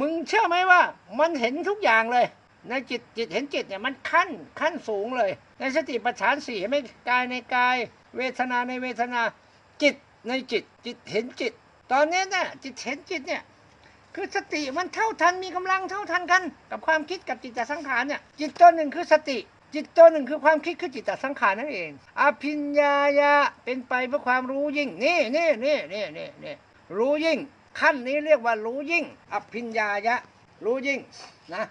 มึงเชื่อไหมว่า มันเห็นทุกอย่างเลย ในจิตจิตเห็นจิตเนี่ยมันขั้นขั้นสูงเลย ในสติปัฏฐานสี่ไม่กายในกาย เวทนาในเวทนาจิตในจิตจิตเห็นจิต ตอนนี้เนี่ยจิตเห็นจิตเนี่ยคือสติมันเท่าทันมีกำลังเท่าทันกัน กับความคิดกับจิตตสังขารเนี่ยจิตตัวหนึ่งคือสติ จิตตัวหนึ่งคือความคิดคือจิตตสังขารนั่นเองอภิญญายะเป็นไปเพื่อความรู้ยิ่งนี่นี่นี่นี่นี่นี่รู้ยิ่ง ขั้นนี้เรียกว่ารู้ยิ่ง อภิญญายะ รู้ยิ่งนะ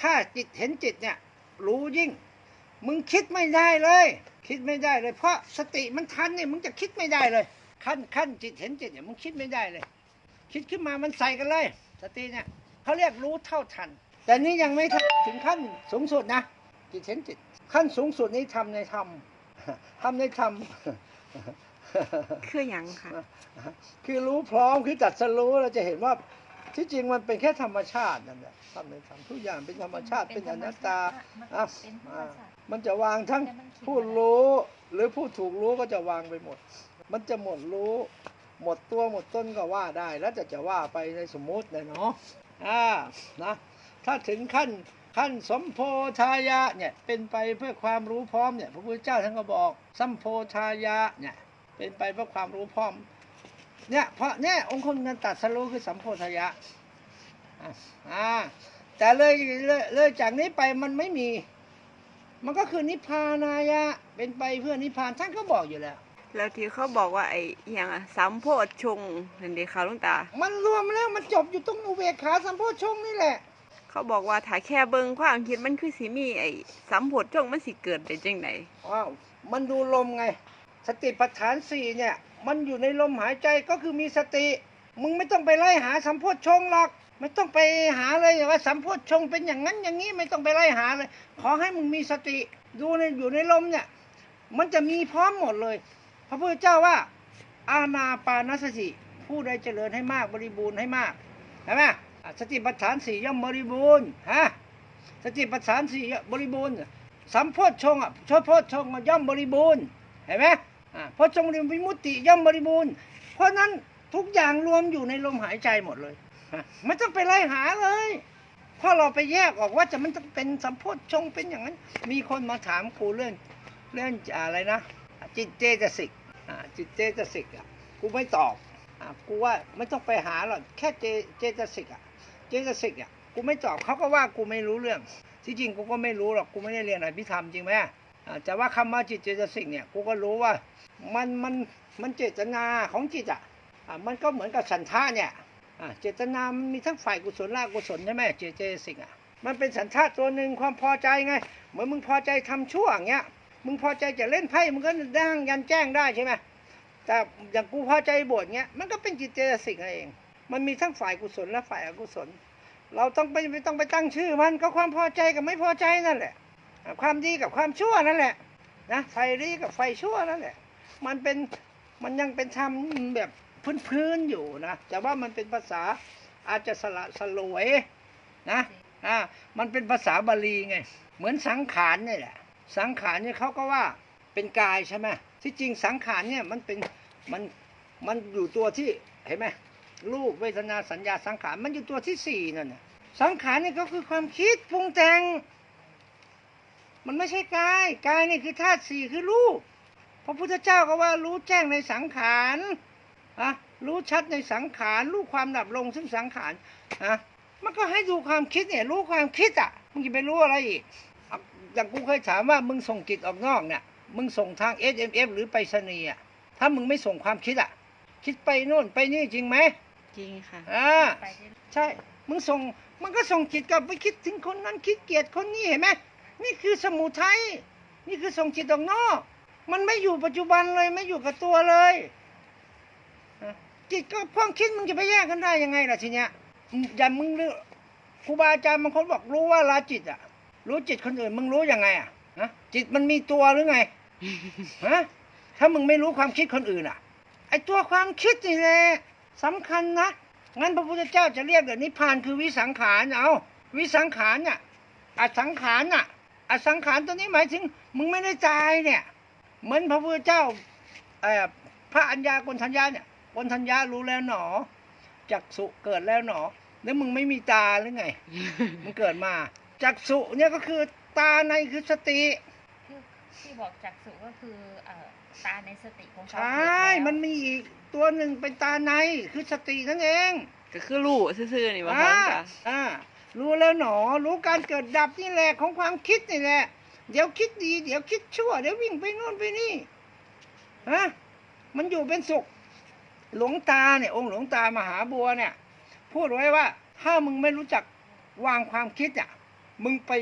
ถ้าจิตเห็นจิตเนี่ย รู้ยิ่ง มึงคิดไม่ได้เลย คิดไม่ได้เลย เพราะสติมันทันเนี่ยมึงจะคิดไม่ได้เลย ขั้นขั้นจิตเห็นจิตเนี่ยมึงคิดไม่ได้เลย คิดขึ้นมามันใส่กันเลย สติเนี่ยเขาเรียกรู้เท่าทัน แต่นี้ยังไม่ถึงขั้นสูงสุดนะจิตเห็นจิต ขั้นสูงสุดนี้ทำในธรรมทำในธรรม คือหยังค่ะคือรู้พร้อมคือตัดสรู้เราจะเห็นว่าที่จริงมันเป็นแค่ธรรมชาตินั่นแหละทำในธรรมทุกอย่างเป็นธรรมชาติเป็นอนัตตาอะอะมันจะวางทั้งผู้รู้หรือผู้ถูกรู้ก็จะวางไปหมด มันจะหมดรู้ หมดตัวหมดต้นก็ว่าได้ แล้วจะจะว่าไปในสมมุตินะเนาะอ่านะถ้าถึงขั้นขั้นสมโพธายะเนี่ยเป็นไปเพื่อความรู้พร้อมเนี่ยพระพุทธเจ้าท่านก็บอกสัมโพธายะเนี่ย เป็นไปเพื่อความรู้พร้อมเนี่ยเพราะเนี่ยองค์คนนั้นตัดสรู้คือสัมโพธายะอะอ่าแต่เลยเลยเลยจากนี้ไปมันไม่มี มันก็คือนิพพานายะ เป็นไปเพื่อนิพพานท่านก็บอกอยู่แล้ว แล้วที่เขาบอกว่าไอ้อหย่างอะสัมโพชฌงค์นั่นเดีค่ะหลุงตา มันรวมแล้วมันจบอยู่ตรงอุเบกขาสัมโพชฌงค์นี่แหละ เขาบอกว่าถ้าแค่เบิ่งความคิดมันคือสิมีไอ้สัมโพชฌงค์มันสิเกิดได้จังไดอ้าวมันดูลมไง สติปัฏฐานสี่เนี่ย มันอยู่ในลมหายใจก็คือมีสติ มึงไม่ต้องไปไล่หาสัมโพชฌงหรอก ไม่ต้องไปหาเลยว่าสัมโพชฌงเป็นอย่างนั้นอย่างนี้ไม่ต้องไปไล่หาเลย ขอให้มึงมีสติ ดูในอยู่ในลมเนี่ย มันจะมีพร้อมหมดเลย พระพุทธเจ้าว่า อาณาปานสติผู้ใดเจริญให้มากบริบูรณ์ให้มากเห็นไหมอะสติปัฏฐานสี่ย่อมบริบูรณ์ฮะสติปัฏฐานสี่บริบูรณ์สัมโพชฌงอะชโพชฌงย่อมบริบูรณ์ ห็นไหมอ่าโพชฌงค์วิมุตติย่อมบริบูรณ์ เพราะนั้นทุกอย่างรวมอยู่ในลมหายใจหมดเลยไม่ต้องไปไล่หาเลยเพราะเราไปแยกออกว่าจะมันต้องเป็นสัมโพธชงเป็นอย่างนั้น มีคนมาถามครูเรื่องเรื่องอะไรนะ จิตเจตสิกจิตเจตสิกอะกูไม่ตอบอ่ากูว่าไม่ต้องไปหาหรอกแค่เจเจตสิกอะเจตสิกอะกูไม่ตอบเขาก็ว่ากูไม่รู้เรื่องที่จริงกูก็ไม่รู้หรอกกูไม่ได้เรียนอภิธรรมจริงไหม แต่ว่าคำว่าจิตเจตสิกเนี่ยกูก็รู้ว่ามันมันมันเจตนาของจิตอะมันก็เหมือนกับสันทาเนี่ยเจตนามันมีทั้งฝ่ายกุศลและอกุศลใช่ไหมเจเจสิกอะมันเป็นสันทาตัวหนึ่งความพอใจไง เหมือนมึงพอใจทำชั่วอย่างเงี้ยมึงพอใจจะเล่นไพ่มึงก็ดังยันแจ้งได้ใช่ไหมแต่อย่างกูพอใจบวชเงี้ยมันก็เป็นจิตเจตสิกเอง มันมีทั้งฝ่ายกุศลและฝ่ายอกุศล เราต้องไปไม่ต้องไปตั้งชื่อมันก็ความพอใจกับไม่พอใจนั่นแหละ ความดีกับความชั่วนั่นแหละนะไฟดีกับไฟชั่วนั่นแหละ มันเป็นมันยังเป็นธรรมแบบพื้นๆอยู่นะแต่ว่ามันเป็นภาษาอาจจะสละสลวยนะอ่ามันเป็นภาษาบาลีไง เหมือนสังขารนี่แหละ สังขารเนี่ยเขาก็ว่าเป็นกายใช่ไหมที่จริงสังขารเนี่ยมันเป็นมันมันอยู่ตัวที่เห็นไหมรูปเวทนาสัญญาสังขารมันอยู่ตัวที่สี่นั่นนะสังขารนี่ก็คือความคิดปรุงแต่ง มันไม่ใช่กายกายนี่คือธาตุสี่คือรูปพระพุทธเจ้าก็ว่ารู้แจ้งในสังขารอะรู้ชัดในสังขารรู้ความดับลงซึ่งสังขารอะมันก็ให้ดูความคิดเนี่ย รู้ความคิดอะมึงจะไปรู้อะไรอีกอะอย่างกูเคยถามว่ามึงส่งจิตออกนอกเนี่ยมึงส่งทาง SMS หรือไปรษณีย์อะถ้ามึงไม่ส่งความคิดอะ คิดไปโน่นไปนี่จริงไหมจริงค่ะอ่าใช่ มึงส่ง มันก็ส่งจิตกลับไปคิดถึงคนนั้นคิดเกลียดคนนี้เห็นไหม นี่คือสมุทัยนี่คือส่งจิตออกนอก มันไม่อยู่ปัจจุบันเลยไม่อยู่กับตัวเลยจิตก็พ่องคิดมึงจะไปแยกกันได้ยังไงล่ะทีเนี้ยอย่ามึงเลือกครูบาอาจารย์บางคนบอกรู้ว่าลาจิตอะ รู้จิตคนอื่นมึงรู้ยังไงอะฮะจิตมันมีตัวหรือไงฮะถ้ามึงไม่รู้ความคิดคนอื่นอะไอตัวความคิดนี่แหละสำคัญนะงั้นพระพุทธเจ้าจะเรียกเดี๋ยวนิพพานคือวิสังขารเอาวิสังขารน่ะอสังขารน่ะ อสังขารตัวนี้หมายถึง มึงไม่ได้ตายเนี่ย เหมือนพระพุทธเจ้าเอ่อพระอัญญากนทัญญาเนี่ยกนทัญญารู้แล้วหนอจักสุเกิดแล้วหนอ แล้วมึงไม่มีตาหรือไง มึงเกิดมาจักษุเนี่ยก็คือตาในคือสติคือที่บอกจักษุก็คือเอ่อตาในสติของใชเขา่เกิดแล้วมันมีอีกตัวหนึ่งเป็นตาในคือสตินั่นเอง ก็คือรู้ซื่อๆนี่ว่าอ่าค่ะอ่า รู้แล้วหนอ รู้การเกิดดับนี่แหละของความคิดนี่แหละ เดี๋ยวคิดดี เดี๋ยวคิดชั่ว เดี๋ยววิ่งไปโน่นไปนี่ฮะมันอยู่เป็นสุข หลวงตาเนี่ยองค์หลวงตามหาบัวเนี่ย พูดไว้ว่า ถ้ามึงไม่รู้จักวางความคิดอะ มึงไป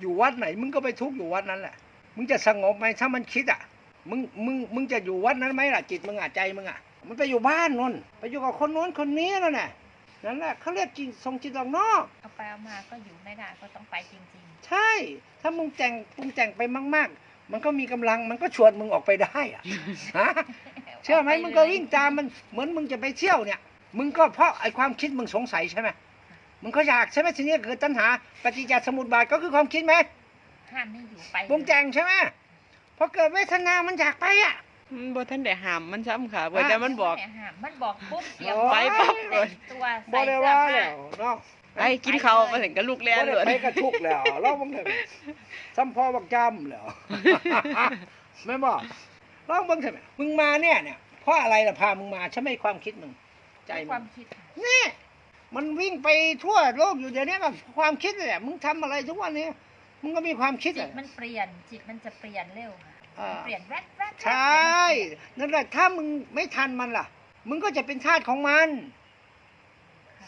อยู่วัดไหน มึงก็ไปทุกข์อยู่วัดนั้นแหละ มึงจะสงบไหมถ้ามันคิดอะ มึงมึงมึงจะอยู่วัดนั้นไหมล่ะจิตมึงอะใจมึงอะ มันไปอยู่บ้านนนไปอยู่กับคนโน้นคนนี้นั่นแหละ นั่นแหละเขาเรียกจิตทรงจิตออกนอก เอาไปเอามาก็อยู่ไม่ได้ก็ต้องไปจริง ใช่ ถ้ามึงแต่งปรุงแต่งไปมาก ๆ มันก็มีกำลังมันก็ชวนมึงออกไปได้อะฮะๆเชื่อไหมาปมึงก็วิ่งตามมันเหมือนมึงจะไปเที่ยวเนี่ย มึงก็เพราะไอ้ความคิดมึงสงสัยใช่ไหมมึงก็อยากใช่ไหมทีนี้เกิดตัณหาปฏิจจสมุปบาทก็คือความคิดไหมห้ามไม่อยู่ไปปรุงแต่งใช่ไหมพอเกิดเวทนา มันอยากไปอะ มันบ่ทันได้ห้ามมันซ้ำค่ะบ่แต่มันบอกไห้ามมันบอกปุ๊บเสียงโอ้ยไปปั๊บเลยตัวบอใส่ได้เสื้อว่าผ้าแล้วเนาะไปกินข้าวมาถึงกับลูกแล่นบ่เลได้ยไปกระทุกแล้วเราบังเถอะซ้ำพอบักจำแล้วไม่บอกลองเบังเถอะมึงมาเนี่ยเนี่ยเพราะอะไรล่ะพามึงมาใช่ไหมความคิดมึงใจคมึวางมคิดค่ะนี่มันวิ่งไปทั่วโลกอยู่เดี๋ยวนี้ก็ความคิดนี่แหละมึงทำอะไรทุกวันนี้มึงก็มีความคิดจิอะตมันเปลี่ยนจิตมันจะเปลี่ยนเร็วค่ะอ่ามัน เปลี่ยนแว๊บแว๊บแว๊บใช่ นั่นแหละถ้ามึงไม่ทันมันล่ะ มึงก็จะเป็นทาสของมัน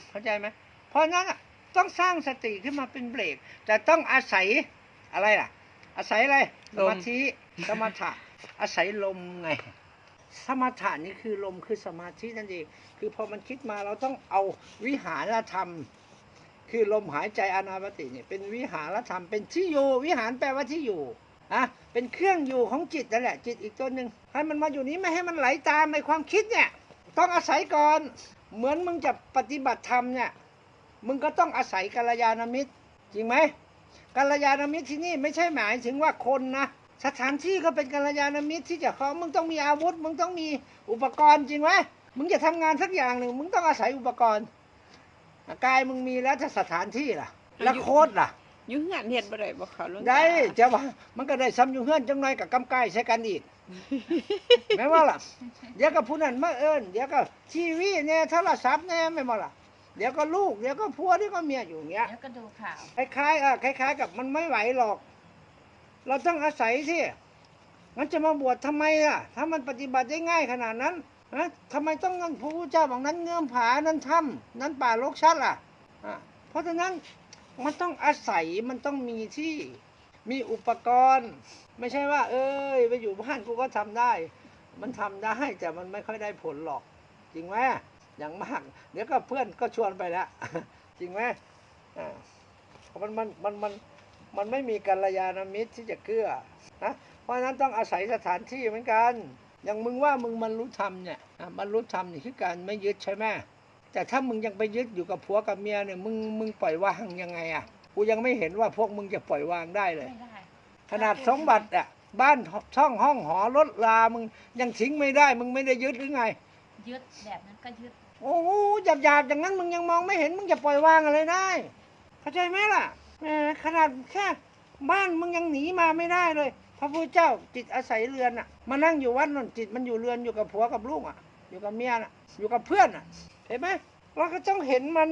เข้าใจไหมเพราะฉะนั้นอะต้องสร้างสติขึ้นมาเป็นเบรก แต่ต้องอาศัยอะไรล่ะ อาศัยอะไรสลมมาธิสมถะอาศัยลมไงสมถะนี่คือลมคือสมาธินั่นเอง คือพอมันคิดมาเราต้องเอาวิหารธรรม คือลมหายใจอนาปติเนี่ยเป็นวิหารธรรมเป็นที่อยู่วิหารแปลว่าที่อยู่ อะเป็นเครื่องอยู่ของจิตนั่นแหละ จิตอีกตัวหนึ่งให้มันมาอยู่นี้ไม่ให้มันไหลตามในความคิดเนี่ยต้องอาศัยก่อน เหมือนมึงจะปฏิบัติธรรมเนี่ยมึงก็ต้องอาศัยกัลยาณมิตร จริงไหมกัลยาณมิตรที่นี่ไม่ใช่หมายถึงว่าคนนะสถานที่ก็เป็นกัลยาณมิตรที่จะเขามึงต้องมีอาวุธ มึงต้องมีอุปกรณ์จริงไหมมึงจะทำงานสักอย่างหนึ่งมึงต้องอาศัยอุปกรณ์กายมึงมีแล้วจะสถานที่ล่ะ แล้วโค้ดล่ะ อยู่เฮือนเฮ็ดบ่ได้บ่ค่ะหลวงตาได้จะว่ามันก็ได้ซ้ำอยู่เฮือนจังหน่อยกับกำไก่ใช้กันอีกแม่ว่าล่ะเดี๋ยวก็ผู้นั้นมาเอิญเดี๋ยวก็ทีวีเนี่ยโทรศัพท์เนี่ยไม่มาล่ะเดี๋ยวก็ลูกเดี๋ยวก็ผัวเดี๋ยวก็เมียอยู่อย่างเงี้ย แล้วก็ดูข่าว คล้ายๆอะคล้าย ๆ กับมันไม่ไหวหรอก เราต้องอาศัยที่งั้นจะมาบวชทำไมล่ะ ถ้ามันปฏิบัติได้ง่ายขนาดนั้นฮะทำไมต้องนั่นพระพุทธเจ้าบอกนั้นเงื่อมผา นั้นถ้ำนั้นป่าโลกชัดล่ะอะเพราะฉะนั้น มันต้องอาศัยมันต้องมีที่มีอุปกรณ์ ไม่ใช่ว่า เอ้ยไปอยู่บ้านกูก็ทำได้ มันทำได้แต่มันไม่ค่อยได้ผลหรอก จริงไหมอย่างมากเดี๋ยวก็เพื่อนก็ชวนไปแล้วจริงไหมอ่ามันมันมันมันมันไม่มีกัลยาณมิตรที่จะเกื้อนะเพราะฉะนั้นต้องอาศัยสถานที่เหมือนกัน อย่างมึงว่ามึงมันรู้ธรรมเนี่ยมันรู้ธรรมนี่คือการไม่ยึดใช่ไหม แต่ถ้ามึงยังไปยึดอยู่กับผัวกับเมียเนี่ยมึงมึงปล่อยวางยังไงอะกูยังไม่เห็นว่าพวกมึงจะปล่อยวางได้เลย ไม่ได้ขนาดสมบัติอะบ้านช่องห้องหอรถลามึงยังทิ้งไม่ได้ มึงไม่ได้ยึดหรือไง ยึดแบบนั้นก็ยึดโอ้โหหยาบหยาบๆอย่างนั้นมึงยังมองไม่เห็นมึงจะปล่อยวางอะไรได้ เข้าใจไหมล่ะแหมขนาดแค่บ้านมึงยังหนีมาไม่ได้เลย พระพุทธเจ้าจิตอาศัยเรือนอะมานั่งอยู่วัดนนจิตมันอยู่เรือนอยู่กับผัวกับลูกอะ อยู่กับเมียน่ะ อยู่กับเพื่อนอะ เห็นไหมเราก็ต้องเห็นมัน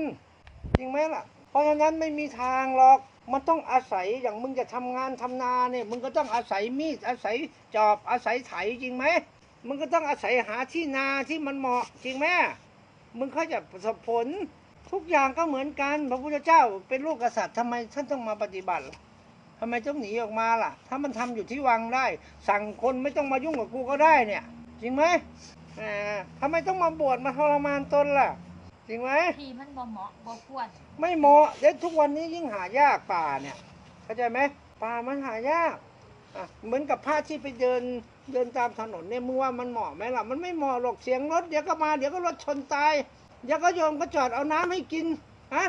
จริงไหมล่ะ เพราะฉะนั้นไม่มีทางหรอก มันต้องอาศัยอย่างมึงจะทำงานทำนาเนี่ยมึงก็ต้องอาศัยมีดอาศัยจอบอาศัยไถจริงไหมมึงก็ต้องอาศัยหาที่นาที่มันเหมาะจริงไหมมึงเขาจะประสบผลทุกอย่างก็เหมือนกัน พระพุทธเจ้าเป็นลูกกษัตริย์ทำไมท่านต้องมาปฏิบัติล่ะทำไมต้องหนีออกมาล่ะ ถ้ามันทำอยู่ที่วังได้ สั่งคนไม่ต้องมายุ่งกับกูก็ได้เนี่ย จริงไหม แหมทำไมต้องมาบวชมาทรมานตนล่ะ จริงไหม ทีมันบ่เหมาะบ่ควรไม่เหมาะเดี๋ยวทุกวันนี้ยิ่งหายากป่าเนี่ยเข้าใจไหมป่ามันหายากอะเหมือนกับพระที่ไปเดินเดินตามถนนเนี่ยมึงว่ามันเหมาะไหมล่ะ มันไม่เหมาะหรอกเสียงรถเดี๋ยวก็มาเดี๋ยวก็รถชนตายเดี๋ยวก็โยมก็จอดเอาน้ำให้กินฮะ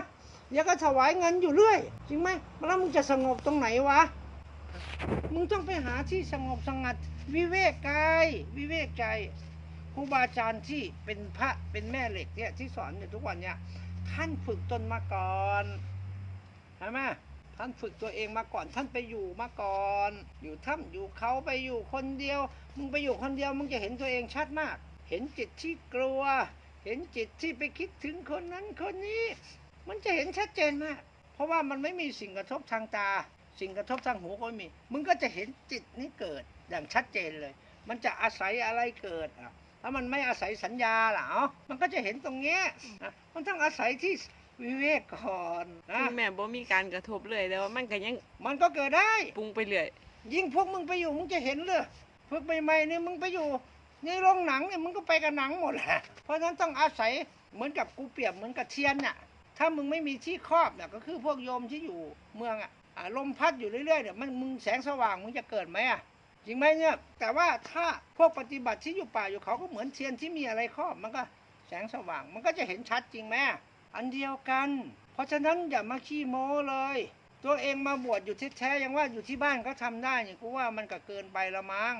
เดี๋ยวก็ถวายเงินอยู่เรื่อย จริงไหมแล้วมึงจะสงบตรงไหนวะมึงต้องไปหาที่สงบสงัด วิเวกกายวิเวกใจ ครูบาอาจารย์ที่เป็นพระเป็นแม่เหล็กเนี่ยที่สอนอยู่ทุกวันเนี่ยท่านฝึกตนมาก่อนใช่ไหมท่านฝึกตัวเองมาก่อนท่านไปอยู่มาก่อน อยู่ถ้ำอยู่เขาไปอยู่คนเดียว มึงไปอยู่คนเดียวมึงจะเห็นตัวเองชัดมาก เห็นจิตที่กลัว เห็นจิตที่ไปคิดถึงคนนั้นคนนี้ มันจะเห็นชัดเจนมาก เพราะว่ามันไม่มีสิ่งกระทบทางตา สิ่งกระทบทางหูก็ไม่มี มึงก็จะเห็นจิตนี้เกิดอย่างชัดเจนเลย มันจะอาศัยอะไรเกิดอะ ถ้ามันไม่อาศัยสัญญาล่ะเอ้ามันก็จะเห็นตรงเนี้ยอะมันต้องอาศัยที่วิเวกก่อนนะถึงแม้บ่มีการกระทบเลยแต่ว่ามันก็ยังมันก็เกิดได้ปรุงไปเรื่อยยิ่งพวกมึงไปอยู่มึงจะเห็นเลยพวกใหม่ๆเนี่ยมึงไปอยู่ในโรงหนังเนี่ยมึงก็ไปกับหนังหมดแหละเพราะฉะนั้นต้องอาศัยเหมือนกับกูเปรียบเหมือนกับเทียนน่ะถ้ามึงไม่มีที่ครอบเนี่ยก็คือพวกโยมที่อยู่เมืองอะอ่าลมพัดอยู่เรื่อยๆเนี่ยมันมึงแสงสว่างมึงจะเกิดไหมอะ จริงไหมเนี่ย แต่ว่าถ้าพวกปฏิบัติที่อยู่ป่าอยู่เขาก็เหมือนเทียนที่มีอะไรครอบมันก็แสงสว่าง มันก็จะเห็นชัดจริงไหมอันเดียวกัน เพราะฉะนั้นอย่ามาขี้โม้เลย ตัวเองมาบวชอยู่ที่แท้ๆยังว่าอยู่ที่บ้านก็ทำได้เนี่ยกูว่ามันก็เกินไปละมั้ง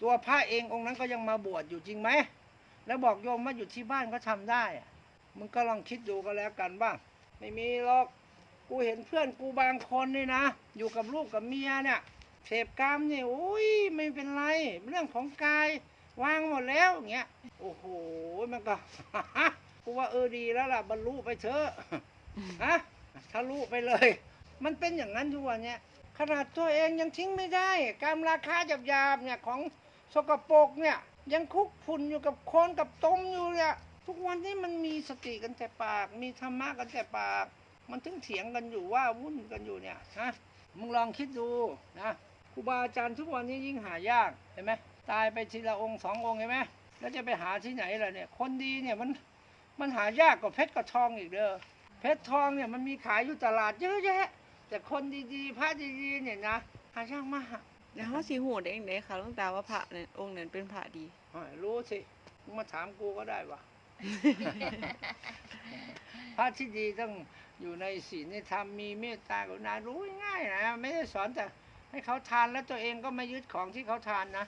ตัวพระเององค์นั้นก็ยังมาบวชอยู่จริงไหมแล้วบอกโยมว่าอยู่ที่บ้านก็ทำได้มึงก็ลองคิดดูก็แล้วกันบ้างไม่มีหรอกกูเห็นเพื่อนกูบางคนนี่นะ อยู่กับลูกกับเมียเนี่ย เสพกามเนี่ยโอ้ยไม่เป็นไร เรื่องของกายวางหมดแล้วอย่างเงี้ยโอ้โหมันก็กูว่าเออดีแล้วล่ะบรรลุไปเถอะฮะทะลุไปเลย มันเป็นอย่างนั้นทุกวันเนี้ยขนาดตัวเองยังทิ้งไม่ได้ การราคาหยาบๆเนี่ยของสกปรกเนี่ย ยังคุกฝุ่นอยู่กับโคนกับต้มอยู่เนี่ยทุกวันนี้มันมีสติกันแต่ปาก มีธรรมะกันแต่ปาก มันถึงเถียงกันอยู่ว่าวุ่นกันอยู่เนี่ยฮะมึงลองคิดดูนะ รูบาอาจารย์ทุกวันนี้ยิ่งหายากเห็นไหมตายไปทีละองค์สององค์เห็นไหมแล้วจะไปหาที่ไหนล่ะเนี่ย คนดีเนี่ยมันมันหายากกว่าเพชรกับทองอีกเด้อเพชรทองเนี่ยมันมีขายอยู่ตลาดเยอะแยะ แต่คนดีๆพระดีๆเนี่ยนะหายากมากแล้วเฮาสิฮู้ได้จังไดค่ะหลวงตาว่าพระเนี่ยองค์นั้นเป็นพระดีอ้าวรู้สิมึงมาถามกูก็ได้วะพระที่ดีต้องอยู่ในศีลในธรรมมีเมตตากรุณารู้ง่ายๆนะไม่ได้สอนแต่ ให้เขาทานแล้วตัวเองก็ไม่ยึดของที่เขาทานนะ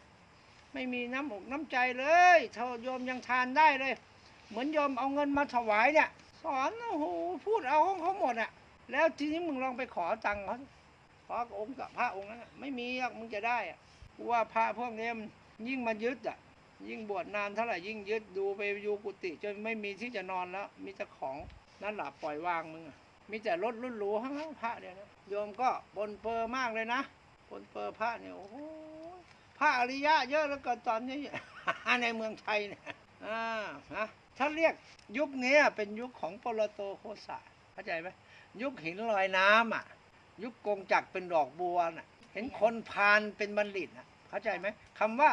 ไม่มีน้ำอกน้ำใจเลยเท่าโยมยังทานได้เลย เหมือนโยมเอาเงินมาถวายเนี่ย สอนโอ้โหพูดเอาของเขาหมดอะแล้วทีนี้มึงลองไปขอตังค์เขาขอองค์กับพระองค์นั้นไม่มีหรอกมึงจะได้อะกูว่าพระพวกนี้มันยิ่งมายึดอะยิ่งบวชนานเท่าไหร่ยิ่งยึดดูไปอยู่กุฏิจนไม่มีที่จะนอนแล้ว มีแต่ของนั่นหลับปล่อยวางมึงอะมีแต่รถรุ่นหรูทั้งพระเนี่ยนะโยมก็ปนเปอร์มากเลยนะ ปนเปอร์พระเนี่ยโอ้โหพระอริยะเยอะแล้วก็ตอนนี้ ในเมืองไทยเนี่ยอ่านะถ้าเรียกยุคนี้เป็นยุคของปรโตโคสะเข้าใจไหมยุคหินลอยน้ำอะ ยุคกงจักรเป็นดอกบัวน่ะ เห็นคนพานเป็นบัณฑิตน่ะ เข้าใจไหมคำว่า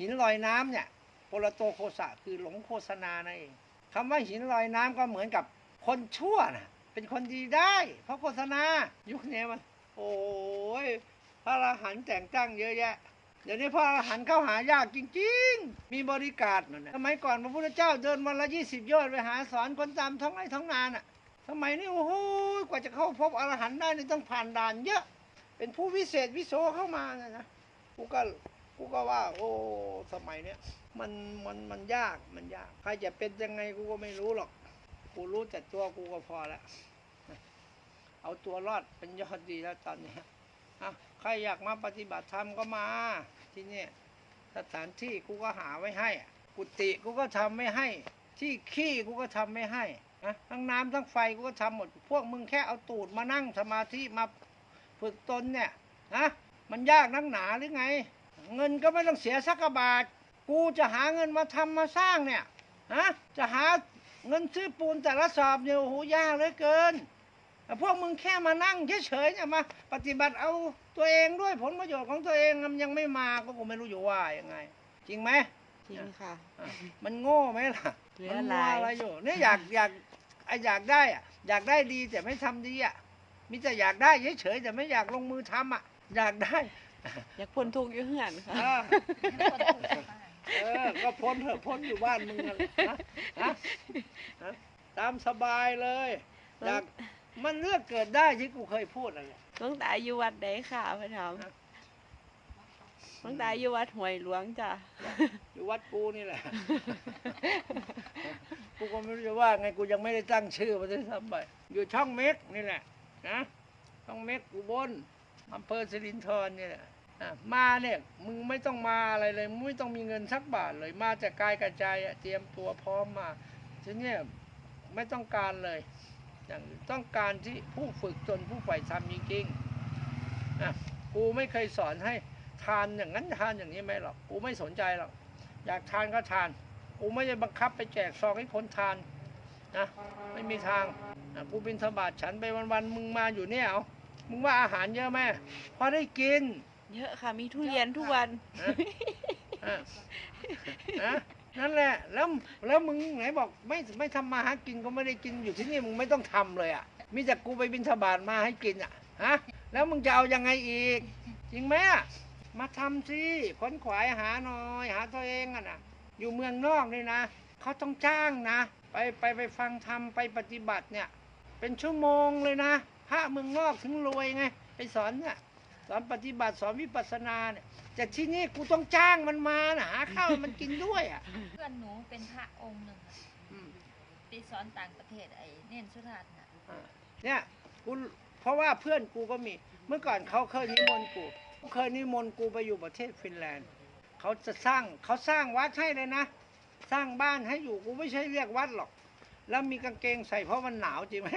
หินลอยน้ำเนี่ยปรโตโคสะคือหลงโฆษณานั่นเองคำว่าหินลอยน้ำก็เหมือนกับคนชั่วน่ะเป็นคนดีได้ เพราะโฆษณายุคนี้มัน โอ้ย ระอรหันต์แต่งตั้งเยอะแยะเดี๋ยวนี้พระอรหันต์เข้าหายากจริง ๆ มีบริการนั่นนะสมัยก่อนพระพุทธเจ้าเดินวันละยี่สิบยอดไปหาสอนคนตามท้องไร่ท้องนาน่ะสมัยนี้โอ้โหกว่าจะเข้าพบอรหันต์ได้นี่ต้องผ่านด่านเยอะ เป็นผู้วิเศษวิโสเข้ามานะนะกูก็กูก็ว่า โอ้สมัยเนี้ยมันมันมันยากมันยากใครจะเป็นยังไงกูก็ไม่รู้หรอก กูรู้แต่ตัวกูก็พอแล้วเอาตัวรอดเป็นยอดดีแล้วตอนนี้อะ ใครอยากมาปฏิบัติธรรมก็มา ที่นี่สถานที่กูก็หาไว้ให้ กุฏิกูก็ทำไม่ให้ ที่ขี้กูก็ทำไม่ให้นะทั้งน้ำทั้งไฟกูก็ทำหมด พวกมึงแค่เอาตูดมานั่งสมาธิมาฝึกตนเนี่ยนะมันยากนักหนาหรือไง เงินก็ไม่ต้องเสียสักบาท กูจะหาเงินมาทำมาสร้างเนี่ยนะจะหาเงินซื้อปูนแต่ละสอบเนี่ยโอ้โหยากเหลือเกินพวกมึงแค่มานั่งเฉยๆเนี่ยมา ปฏิบัติเอา ตัวเองด้วยผลประโยชน์ของตัวเองมันยังไม่มาก็กูไม่รู้อยู่ว่ายังไง จริงไหมจริงค่ะอะมันโง่ไหมล่ะเหลือมันหลายอะไรอยู่เนี่ยอยากอยากไออยากได้อะอยากได้ดีแต่ไม่ทำดีอะมีแต่อยากได้เฉยๆแต่ไม่อยากลงมือทำอะ อยากได้ อยากพ้นทุกข์อยู่เฮือนค่ะอ่าคนถูกมากเออก็พ้นเถอะพ้นอยู่บ้านมึงนั่นแหละนะนะนะตามสบายเลย อยาก มันเลือกเกิดได้ที่กูเคยพูดอะไรหลวงตาอยู่วัดใดค่ะพระถามหลวงตาอยู่วัดห้วยหลวงจ้ะอยู่วัดกูนี่แหละ กูก็ไม่รู้จะว่าไงกูยังไม่ได้ตั้งชื่อมันจะทำไปอยู่ช่องเม็กนี่แหละนะช่องเม็กอุบลอำเภอสิรินธรนี่แหละอะมาเนี่ยมึงไม่ต้องมาอะไรเลยมึงไม่ต้องมีเงินสักบาทเลย มาจากกายกระจายอะเตรียมตัวพร้อมมาทีเนี้ยไม่ต้องการเลย อย่างอื่นต้องการที่ผู้ฝึกจนผู้ใฝ่ธรรมจริงๆนะกูไม่เคยสอนให้ทานอย่างนั้นทานอย่างนี้ไม่หรอกกูไม่สนใจหรอกอยากทานก็ทาน กูไม่ได้บังคับไปแจกซองให้คนทานนะไม่มีทางนะกูบินธบาตฉันไปวันๆมึงมาอยู่เนี่ยเอามึงว่าอาหารเยอะไหมพอได้กิน เยอะค่ะมีทุเรียนทุกวันอะ นั่นแหละ แล้วแล้วมึงไหนบอกไม่ไม่ทำมาหากินก็ไม่ได้กินอยู่ที่นี่มึงไม่ต้องทำเลยอะ มีแต่กูไปบินธบาตมาให้กินอะฮะแล้วมึงจะเอายังไงอีก จริงไหมอะมาทำสิขนขวายหาหน่อยหาตัวเองอะนะอยู่เมืองนอกนี่นะเขาต้องจ้างนะ ไปไปไปฟังธรรมไปปฏิบัติเนี่ย เป็นชั่วโมงเลยนะพระเมืองนอกถึงรวยไง ไปสอนเนี่ย สอนปฏิบัติสอนวิปัสสนาเนี่ยแต่ที่นี่กูต้องจ้างมันมานะหาข้าวให้มันกินด้วยอะ เพื่อนหนูเป็นพระองค์หนึ่งอะอืมไปสอนต่างประเทศไอ้เน่นสุทัศน์น่ะอ่าเนี่ยกูเพราะว่าเพื่อนกูก็มี เมื่อก่อนเขาเคยนิมนต์กูเคยนิมนต์กูไปอยู่ประเทศฟินแลนด์เขาจะสร้างเขาสร้างวัดให้เลยนะ สร้างบ้านให้อยู่กูไม่ใช่เรียกวัดหรอก แล้วมีกางเกงใส่เพราะมันหนาวจริงไหม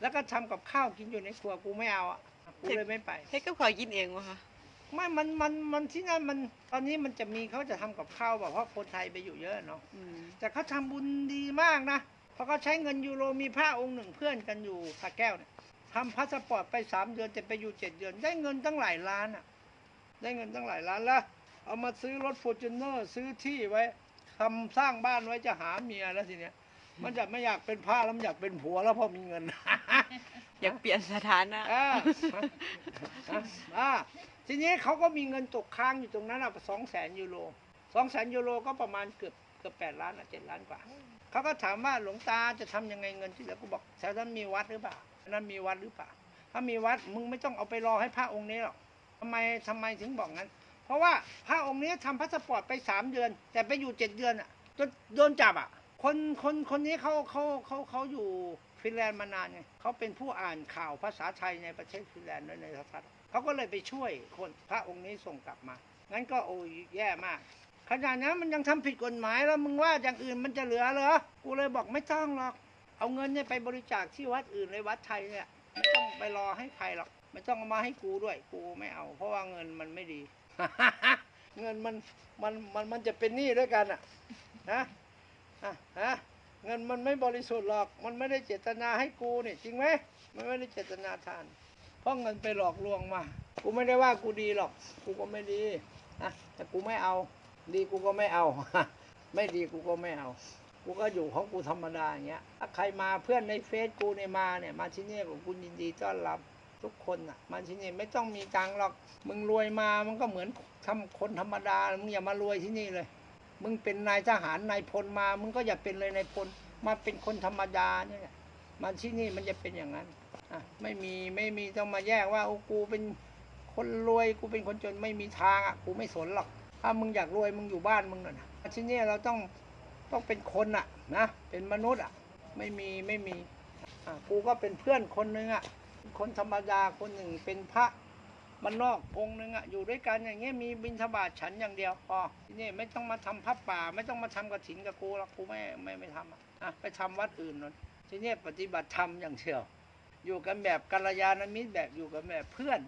แล้วก็ทำกับข้าวกินอยู่ในครัวกูไม่เอาอะ กูเลยไม่ไปให้กับขอกินเองวะคะไม่มันมันมันที่นั่นมันตอนนี้มันจะมีเขาจะทำกับข้าวแบบเพราะคนไทยไปอยู่เยอะเนาะอืมแต่เขาทำบุญดีมากนะเพราะเขาใช้เงินยูโรมีพระองค์หนึ่งเพื่อนกันอยู่สระแก้วเนี่ยทำพาสปอร์ตไปสามเดือนแต่ไปอยู่เจ็ดเดือน ได้เงินตั้งหลายล้านอะ ได้เงินตั้งหลายล้านแล้ว เอามาซื้อรถฟอร์จูเนอร์ซื้อที่ไว้ทำสร้างบ้านไว้จะหาเมียแล้วทีเนี้ย มันจะไม่อยากเป็นพระแล้วมันอยากเป็นผัวแล้วพอมีเงิน อยากเปลี่ยนสถานะอ่าอ่าอ่าทีนี้เขาก็มีเงินตกค้างอยู่ตรงนั้นอะสองแสนยูโรสองแสนยูโรก็ประมาณเกือบเกือบแปดล้านอะเจ็ดล้านกว่า เขาก็ถามว่าหลวงตาจะทำยังไงเงินที่เหลือกูบอกแถวนั้นมีวัดหรือเปล่าแถวนั้นมีวัดหรือเปล่า ถ้ามีวัดมึงไม่ต้องเอาไปรอให้พระองค์นี้หรอกทำไมทำไมถึงบอกงั้น เพราะว่าพระองค์นี้ทำพาสปอร์ตไปสามเดือน แต่ไปอยู่เจ็ดเดือนอะจนโดนจับอะ คนคนคนนี้เขาเขาเขาเขาอยู่ฟินแลนด์มานานไงเขาเป็นผู้อ่านข่าวภาษาไทยในประเทศฟินแลนด์ด้วยในทัศน์เขาก็เลยไปช่วยคนพระองค์นี้ส่งกลับมางั้นก็โอ้ยแย่มากขนาดนั้นมันยังทำผิดกฎหมายแล้วมึงว่าอย่างอื่นมันจะเหลือเหรอกูเลยบอกไม่ต้องหรอก เอาเงินเนี่ยไปบริจาคที่วัดอื่นเลยวัดไทยเนี่ยไม่ต้องไปรอให้ใครหรอกไม่ต้องเอามาให้กูด้วย กูไม่เอา เพราะว่าเงินมันไม่ดี เงินมันมันมันมันจะเป็นหนี้ด้วยกันอะนะ อะฮะเงินมันไม่บริสุทธิ์หรอก มันไม่ได้เจตนาให้กูเนี่ยจริงไหมมันไม่ได้เจตนาทาน เพราะเงินไปหลอกลวงมา กูไม่ได้ว่ากูดีหรอก กูก็ไม่ดีนะแต่กูไม่เอา ดีกูก็ไม่เอา ไม่ดีกูก็ไม่เอา กูก็อยู่ของกูธรรมดาอย่างเงี้ยถ้าใครมาเพื่อนในเฟซกูเนี่ยมาเนี่ยมาที่นี่กูยินดีต้อนรับทุกคนอะมาที่นี่ไม่ต้องมีตังหรอก มึงรวยมามันก็เหมือนทำคนธรรมดา มึงอย่ามารวยที่นี่เลย มึงเป็นนายทหารนายพลมา มึงก็อย่าเป็นเลยนายพล มาเป็นคนธรรมดาเนี่ยมาที่นี่มันจะเป็นอย่างนั้นอะไม่มีไม่มีต้องมาแยกว่าโอ้กูเป็นคนรวยกูเป็นคนจนไม่มีทางอะกูไม่สนหรอก ถ้ามึงอยากรวยมึงอยู่บ้านมึงน่ะนที่นี่เราต้องต้องเป็นคนอะนะเป็นมนุษย์อะไม่มีไม่มีอะกูก็เป็นเพื่อนคนหนึ่งอะคนธรรมดาคนหนึ่งเป็นพระ มันนอกองค์หนึ่งอะอยู่ด้วยกันอย่างเงี้ยมีบิณฑบาตฉันอย่างเดียวพอที่นี่ไม่ต้องมาทำพระป่า ไม่ต้องมาทำกระถินกับกูหรอกกูไม่ไม่ไม่ทำอะอะไปทำวัดอื่นนนที่นี่ปฏิบัติธรรมอย่างเชียว อยู่กันแบบกัลยาณมิตรแบบอยู่กันแบบเพื่อน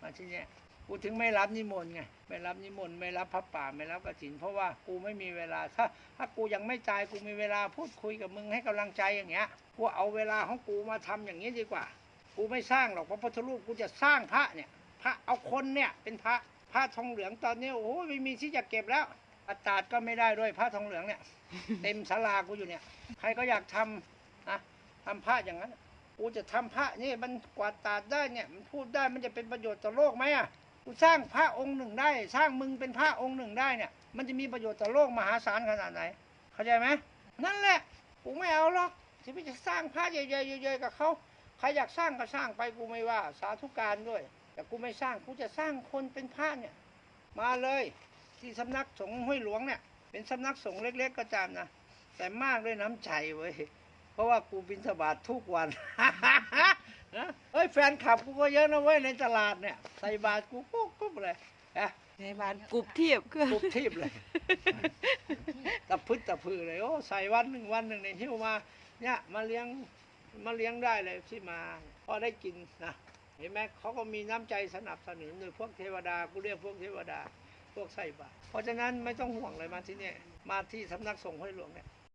มาที่นี้กูถึงไม่รับนิมนต์ไงไม่รับนิมนต์ไม่รับพระป่าไม่รับกฐิน เพราะว่ากูไม่มีเวลาถ้าถ้ากูยังไม่ตายกูมีเวลาพูดคุยกับมึงให้กำลังใจอย่างเงี้ยกูเอาเวลาของกูมาทำอย่างนี้ดีกว่า กูไม่สร้างหรอกพระพุทธรูปกูจะสร้างพระเนี่ย พระเอาคนเนี่ย เป็นพระพระทองเหลืองตอนนี้โอ้โหไม่มีที่จะเก็บแล้วอัตราดก็ไม่ได้ด้วยพระทองเหลืองเนี่ย เต็มศาลากูอยู่เนี่ย ใครก็อยากทำนะทำพระอย่างนั้นกูจะทำพระนี่มันกวาดตาดได้เนี่ยมันพูดได้มันจะเป็นประโยชน์ต่อโลกไหมอะกูสร้างพระองค์หนึ่งได้ สร้างมึงเป็นพระองค์หนึ่งได้เนี่ย มันจะมีประโยชน์ต่อโลกมหาศาลขนาดไหน เข้าใจไหมนั่นแหละกูไม่เอาหรอกจะไปจะสร้างพระใหญ่ๆๆๆกับเขาใครอยากสร้างก็สร้างไปกูไม่ว่า สาธุการด้วย แต่กูไม่สร้างกูจะสร้างคนเป็นพระเนี่ย มาเลยที่สำนักสงฆ์ห้วยหลวงเนี่ย เป็นสำนักสงฆ์เล็ก ๆ ก็ตามนะแต่มากด้วยน้ำใจเว้ยเพราะว่ากูบินสบาททุกวันนะเฮ้ยแฟนคลับกูก็เยอะนะเว้ยในตลาดเนี่ยใส่บาทกูปุ๊บปุ๊บเลยอะในบ้านกรุบเทียบคือปุ๊บทีบเลยตะพึดตะพือเลยโอ้ใส่วันหนึ่งวันหนึ่งเนี่ยหิ้วมาเนี่ยมาเลี้ยงมาเลี้ยงได้เลยที่มาพอได้กินนะเห็นไหมเขาก็มีน้ำใจสนับสนุนโดยพวกเทวดากูเรียกพวกเทวดาพวกใส่บาตรเพราะฉะนั้นไม่ต้องห่วงเลยมาที่นี่มาที่สำนักสงฆ์ห้วยหลวงเนี่ย